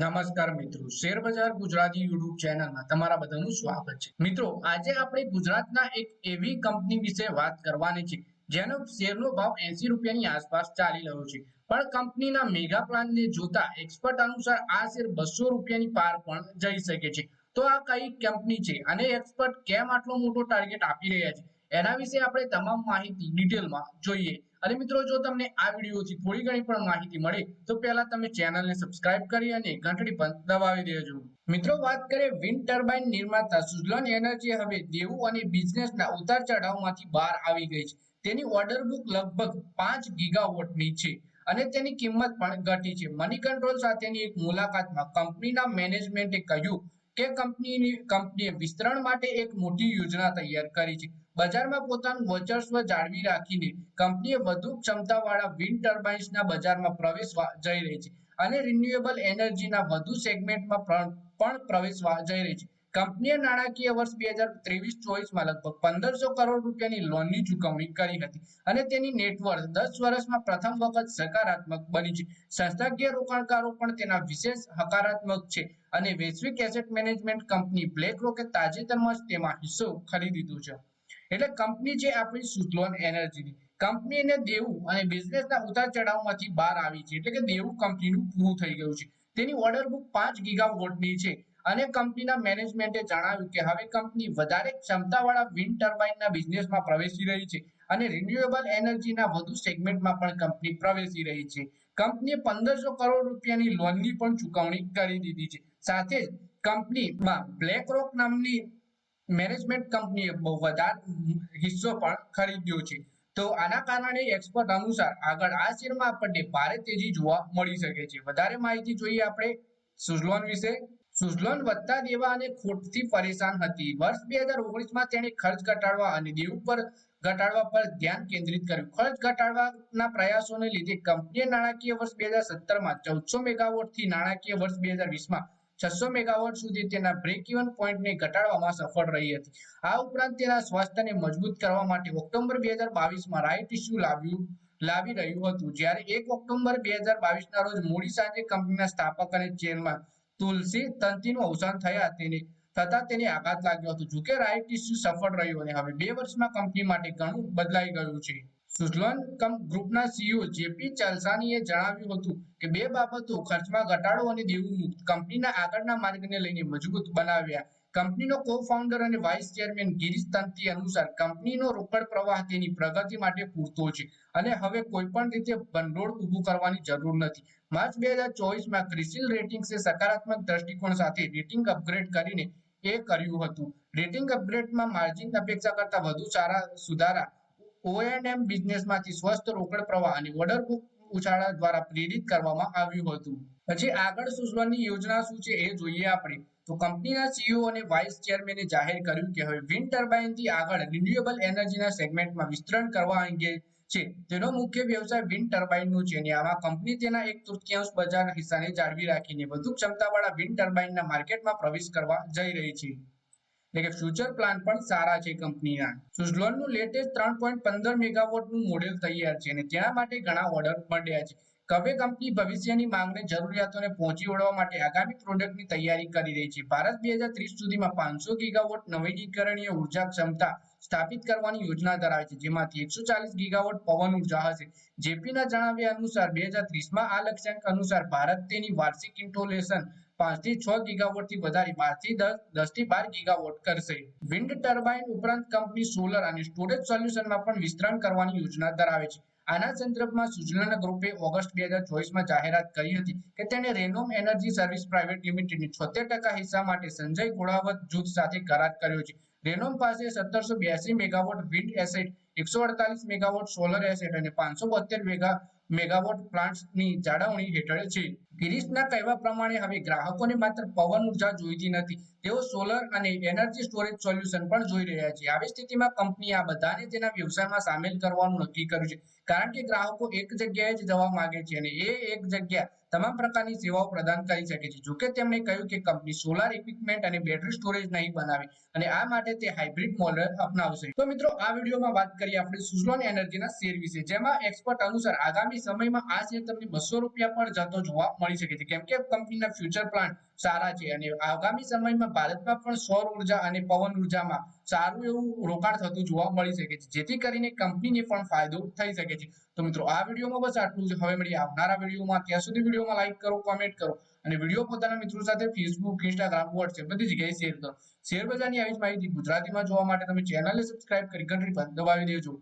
નમસ્કાર મિત્રો share Gujarati YouTube ચેનલમાં તમારા બધાનું સ્વાગત છે. મિત્રો, આજે આપણે ગુજરાતના એક એવી કંપની વિશે વાત કરવાની છે, જેનો શેરનો ભાવ એસી રૂપિયાની આસપાસ ચાલી રહ્યો છે. પણ કંપનીના મેગા પ્લાનને જોતા એક્સપર્ટ અનુસાર આ શેર બસો રૂપિયાની પાર પણ જઈ શકે છે. તો આ કઈ કંપની છે? અને એક્સપર્ટ કેમ આટલો મોટો ટાર્ગેટ આપી રહ્યા છે? એના વિશે આપણે તમામ માહિતી ડિટેલમાં જોઈએ. અને મિત્રો, જો તમને આ વિડીયોથી થોડી ઘણી પણ માહિતી મળે, તો પહેલા તમે ચેનલને સબસ્ક્રાઇબ કરી અને ઘંટડી પણ દબાવી દેજો. મિત્રો, વાત કરીએ વિન્ડ ટર્બાઇન નિર્માતા સુઝલન એનર્જી હવે દેવું અને બિઝનેસના ઉતાર ચઢાવમાંથી બહાર આવી ગઈ છે. તેની ઓર્ડર બુક લગભગ પાંચ ગીગાવોટની છે અને તેની કિંમત પણ ઘટી છે. મની કંટ્રોલ સાથેની એક મુલાકાતમાં કંપનીના મેનેજમેન્ટે કહ્યું કે કંપનીની, કંપનીએ વિસ્તરણ માટે એક મોટી યોજના તૈયાર કરી છે. બજારમાં પોતાનું વર્ચસ્વ જાળવી રાખીને કંપનીએ વધુ ક્ષમતાવાળા વિન્ડ ટર્બાઇન્સના બજારમાં પ્રવેશવા જઈ રહી છે અને રિન્યુએબલ એનર્જીના વધુ સેગમેન્ટમાં પણ પ્રવેશવા જઈ રહી છે. કંપનીએ નાણાકીય વર્ષ બે હજાર ત્રેવીસ ચોવીસમાં લગભગ પંદરસો કરોડ રૂપિયાની લોનની ચૂકવણી કરી હતી અને તેની નેટવર્થ દસ વર્ષમાં પ્રથમ વખત સકારાત્મક બની છે. સંસ્થાકીય રોકાણકારો પણ તેના વિશેષ હકારાત્મક છે અને વૈશ્વિક એસેટ મેનેજમેન્ટ કંપની બ્લેક રોકે તાજેતરમાં જ તેમાં હિસ્સો ખરીદી લીધો છે. એટલે કંપની છે આપણી સુઝલોન એનર્જીની કંપનીને દેવું અને બિઝનેસના ઉતાર ચઢાવમાંથી બહાર આવી છે. એટલે કે દેવું કંપનીનું પૂરું થઈ ગયું છે. તેની ઓર્ડર બુક પાંચ ગીગા વોટની છે. અને કંપનીના મેનેજમેન્ટે જણાવ્યું કે હવે કંપની વધારે ક્ષમતાવાળા વિન્ડ ટર્બાઇનના બિઝનેસમાં પ્રવેશી રહી છે અને રિન્યુએબલ એનર્જીના વધુ સેગમેન્ટમાં પણ કંપની પ્રવેશી રહી છે. કંપનીએ પંદરસો કરોડ રૂપિયાની લોનની પણ ચૂકવણી કરી દીધી છે. સાથે જ કંપનીમાં બ્લેક રોક નામની મેનેજમેન્ટ કંપનીએ બહુ વધારે હિસ્સો પણ ખરીદ્યો છે. તો આના કારણે એક્સપર્ટ અનુસાર આગળ આ શેરમાં આપણને ભારે તેજી જોવા મળી શકે છે. વધારે માહિતી જોઈએ આપણે સુઝલોન વિશે. સુઝલોન વધતા દેવા અને ખોટથી પરેશાન હતી. વર્ષ બે હજાર ઓગણીસમાં તેણે ખર્ચ ઘટાડવા અને દેવું પર ઘટાડવા પર ધ્યાન કેન્દ્રિત કર્યું. ખર્ચ ઘટાડવાના પ્રયાસોને લીધે કંપનીએ નાણાકીય વર્ષ બે હજાર સત્તરમાં ચૌદસો મેગાવોટથી નાણાકીય વર્ષ બે હજાર વીસમાં છસો મેગાવોટ સુધી તેના બ્રેક ઇવન પોઈન્ટને ઘટાડવામાં સફળ રહી હતી. આ ઉપરાંત તેના સ્વાસ્થ્યને મજબૂત કરવા માટે ઓક્ટોબર બે હજાર બાવીસમાં રાઇટ ઇસ્યુ લાવ્યું, લાવી રહ્યું હતું. જ્યારે એક ઓક્ટોબર બે હજાર બાવીસના રોજ મોડી સાંજે કંપનીના સ્થાપક અને ચેરમેન તુલસી તંતીનું અવસાન થયા તેને. થતા તેને આઘાત લાગ્યો હતો. જોકે રાઇટ ઇસ્યુ સફળ રહ્યું અને હવે બે વર્ષમાં કંપની માટે ઘણું બદલાઈ ગયું છે. સુઝલોન ગ્રુપના સીઈઓ જેપી ચાલસાનીએ જણાવ્યું હતું કે બે બાબતો ખર્ચમાં ઘટાડો અને દેવું મુક્ત. કંપનીના આગળના માર્ગને લઈને મજબૂત બનાવ્યા. કંપનીનો કો ફાઉન્ડર અને વાઇસ ચેરમેન ગિરીશ તંતી અનુસાર કંપનીનો રોકડ પ્રવાહ તેની પ્રગતિ માટે પૂરતો છે. અને હવે કોઈ પણ રીતે ભંડોળ ઊભું કરવાની જરૂર નથી. માર્ચ બે હજાર ચોવીસમાં ક્રિસિલ રેટિંગ્સે સકારાત્મક દ્રષ્ટિકોણ સાથે રેટિંગ અપગ્રેડ કરીને એ કર્યું હતું. રેટિંગ અપગ્રેડમાં માર્જિન અપેક્ષા કરતા વધુ સારા સુધારા ઓએનએમ બિઝનેસમાંથી સ્વસ્થ રોકડ પ્રવાહ અને ઓર્ડર બુક ઉછાળા દ્વારા પ્રેરિત કરવામાં આવ્યું હતું. પછી આગળ સુઝલોનની યોજના શું છે એ જોઈએ આપણે. તો કંપનીના સીઈઓ અને વાઇસ ચેરમેને જાહેર કર્યું કે હવે વિન્ડ ટર્બાઇનથી આગળ રિન્યુએબલ એનર્જીના સેગમેન્ટમાં વિસ્તરણ કરવા અંગે છે. તેનો મુખ્ય વ્યવસાય વિન્ડ ટર્બાઇનનો છે અને આમાં કંપની તેના એક તૃતીયાંશ બજાર હિસ્સાને જાળવી રાખીને વધુ ક્ષમતાવાળા વિન્ડ ટર્બાઇનના માર્કેટમાં પ્રવેશ કરવા જઈ રહી છે. એટલે કે ફ્યુચર પ્લાન પણ સારા છે કંપનીના સુઝલોનનું લેટેસ્ટ ત્રણ પોઈન્ટ પંદર મેગાવોટનું મોડેલ તૈયાર છે અને તેના માટે ઘણા ઓર્ડર મળ્યા છે. કવે કંપની ભવિષ્યની માંગને જરૂરિયાતોને પહોંચી વળવા માટે આગામી પ્રોડક્ટની તૈયારી કરી રહી છે. ભારત બે હજાર ત્રીસ સુધીમાં પાંચસો ગીગાવોટ નવીનીકરણીય ઊર્જા ક્ષમતા સ્થાપિત કરવાની યોજના ધરાવે છે. જેમાંથી એકસો ચાલીસ ગીગાવોટ પવન ઊર્જા હશે. જેપીના જણાવ્યા અનુસાર બે હજાર ત્રીસમાં આ લક્ષ્યાંક અનુસાર ભારત તેની વાર્ષિક ઇન્સ્ટોલેશન પાંચથી છ ગીગાવોટથી વધારી બારથી દસથી બાર ગીગાવોટ કરશે. વિન્ડ ટર્બાઇન ઉપરાંત કંપની સોલર અને સ્ટોરેજ સોલ્યુશનમાં પણ વિસ્તરણ કરવાની યોજના ધરાવે છે. આના સંદર્ભમાં સુઝલોન ગ્રુપે ઓગસ્ટ બે હજાર ચોવીસમાં જાહેરાત કરી હતી કે તેણે રેનોમ એનર્જી સર્વિસ પ્રાઇવેટ લિમિટેડની છોતેર ટકા હિસ્સા માટે સંજય ગોળાવત જૂથ સાથે કરાર કર્યો છે. રેનોમ પાસે સત્તરસો બ્યાસી મેગાવોટ વિન્ડ એસેટ એકસો અડતાલીસ મેગાવોટ સોલર એસેટ અને પાંચસો બોતેર મેગા, મેગાવોટ પ્લાન્ટ્સની જાળવણી હેઠળ છે. ગિરીશના કહેવા પ્રમાણે હવે ગ્રાહકોને માત્ર પવન ઊર્જા જોઈતી નથી, તેઓ સોલર અને એનર્જી સ્ટોરેજ સોલ્યુશન પણ જોઈ રહ્યા છે. આવી સ્થિતિમાં કંપની આ બધાને તેના વ્યવસાયમાં સામેલ કરવાનું નક્કી કર્યું છે, કારણ કે ગ્રાહકો એક જગ્યાએ જ જવા માંગે છે અને એ એક જગ્યા તમામ પ્રકારની સેવાઓ પ્રદાન કરી શકે છે. જોકે તેમણે કહ્યું કે કંપની સોલાર ઇક્વિપમેન્ટ અને બેટરી સ્ટોરેજ નહીં બનાવે અને આ માટે તે હાઇબ્રિડ મોડેલ અપનાવશે. તો મિત્રો, આ વિડીયોમાં વાત કરીએ આપણે સુઝલોન એનર્જીના શેર વિશે. જેમાં એક્સપર્ટ અનુસાર આગામી સમયમાં આ શેર તમને બસો રૂપિયા પર જતો જોવા મળી શકે છે. કેમ કે કંપનીના ફ્યુચર પ્લાન સારા છે. અને આગામી સમયમાં ભારતમાં પણ સૌર ઊર્જા અને પવન ઉર્જામાં સારું એવું રોકાણ થતું જોવા મળી શકે છે. જેથી કરીને કંપનીને પણ ફાયદો થઈ શકે છે. તો મિત્રો, આ વિડીયોમાં બસ આટલું જ. હવે મળીએ આવનારા વિડીયોમાં. ત્યાં સુધી વિડીયોમાં લાઈક કરો કોમેન્ટ કરો. અને વીડિયો પોતાના મિત્રો સાથે ફેસબુક ઇન્સ્ટાગ્રામ વોટ્સએપ બધી જગ્યાએ શેર કરો. શેર બજારની આવી જ માહિતી ગુજરાતીમાં જોવા માટે તમે ચેનલને સબસ્ક્રાઇબ કરી ઘંટડી પર દબાવી દેજો.